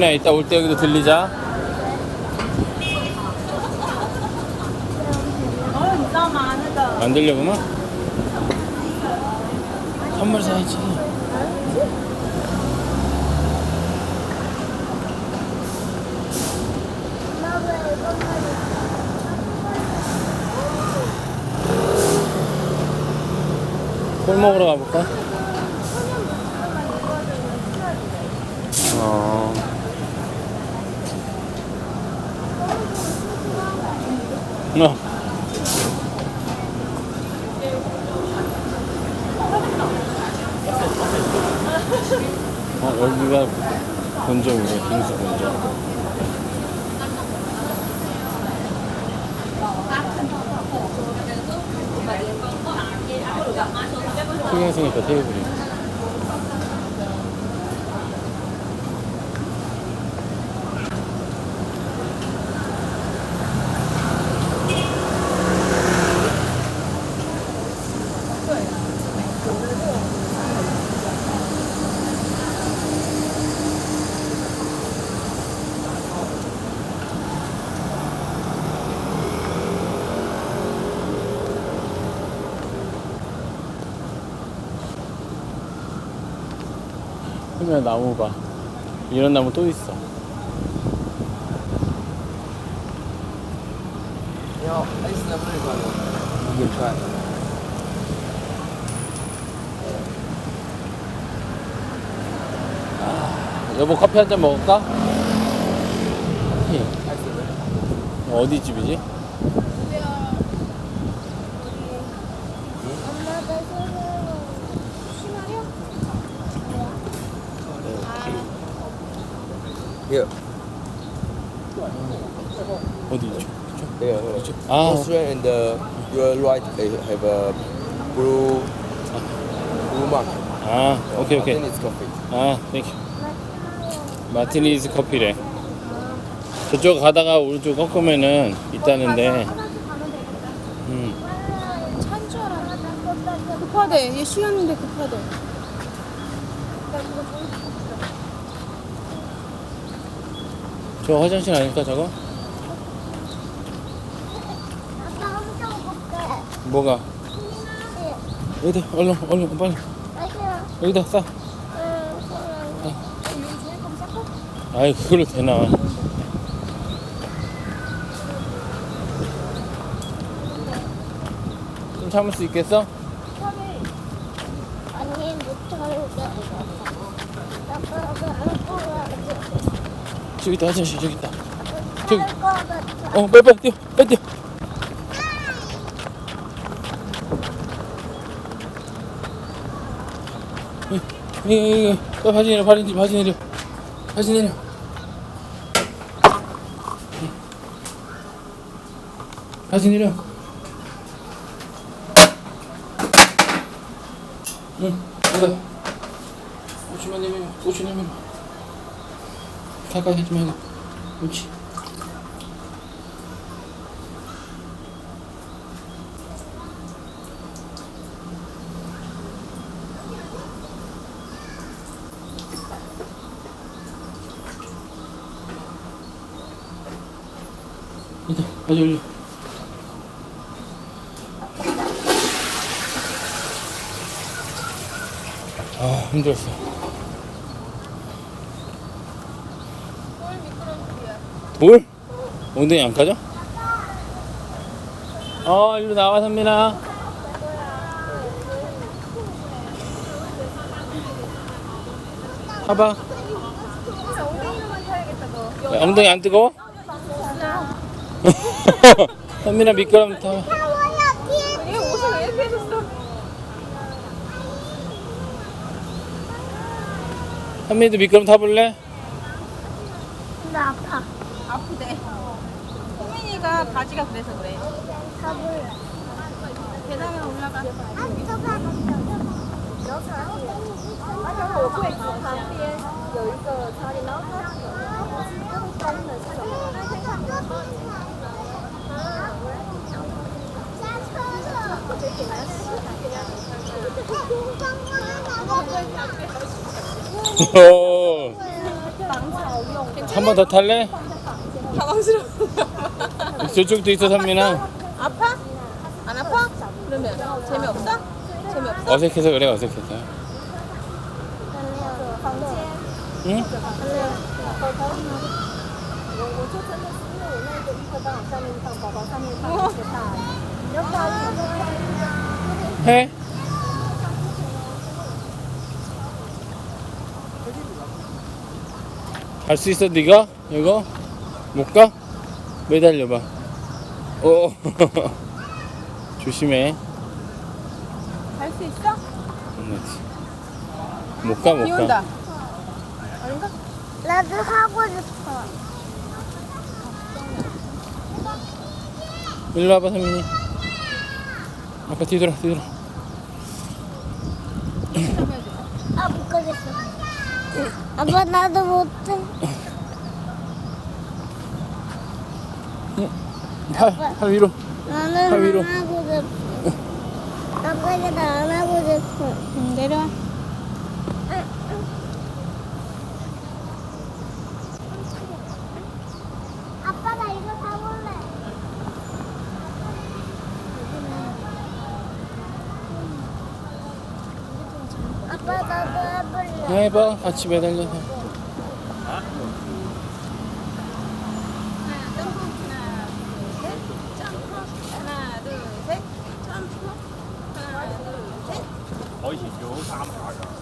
힘내. 이따 올 때 여기도 들리자. 안 들려구만? 선물 사야지. 꿀 먹으러 가볼까? 어. 어. 어, 여기가 본점이네, 빙수 본점. 크게 생겼다, 테이블이. 그러면 나무 봐. 이런 나무 또 있어. 야, 아이스 나무를 봐요. 이게 좋아. 여보 커피 한 잔 먹을까? 어디 집이지? 어디 있죠? Here, here. 아, Australia and the, your right they have a blue blue mark. 아, 오케이 오케이. Coffee. 아, 땡큐. 마티니즈 커피래. 저쪽 가다가 오른쪽 꺾으면은 있다는데. 음. 찬줄 알았는데 급하대 얘 쉬었는데 급하대 저 화장실 아닐까 저거? 아빠 엄청 볼게. 뭐가? 여기다 얼른 얼른 빨리. 여기다 싸. 응, 아이 그걸로 되나? 좀 참을 수 있겠어? 아니 못 참을게. 아빠가 안 보여야지. 저기 있다 화장실 저기 있다. 저기. 어 빨리 빨리 뛰어 빨리 뛰어. 이, 이, 이, 빨리 바지 내려 바지, 바지 내려 바지 내려. 바지 내려. 응, 이거. 오추만 내밀어, 오추 내밀어. 가까이 하지 말고. 그렇지. 일단 아주 올려. 아 힘들었어. 돌? 엉덩이 안 까져? 어 일로 나와 선민아. 봐봐. 야, 엉덩이 안 뜨거워? 선민아 미끄럼 타. 선민이도 미끄럼 타볼래? 나 아파. 아프대. 호민이가 바지가 그래서 그래. 다 몰라. 계단에 올라가. 아, 저거 한번더 탈래? 당황스러워. 저쪽도 있어 선민아. 아파? 안 아파? 그러면 재미없어? 재미없어? 어색해서 그래 어색해서. 응? 해? 할 수 있어 네가 이거? 못 가? 매달려봐 오 조심해 갈 수 있어? 못가 비 온다. 못가 아닌가? 나도 하고 싶어. 일로 와봐 선민이 아빠 뒤돌아 뒤돌아 아, 못 가겠어. 아빠, 나도 못 해. 팔, 팔 위로 나는 아, 위로. 안 하고 싶어. 아빠, 이제 안 하고 싶어. 응, 내려와. 아빠, 나 이거 사볼래. 아빠, 나도 해볼래. 해봐 같이 매달려서 하나, 둘, 셋. 점프. 하나, 둘, 셋.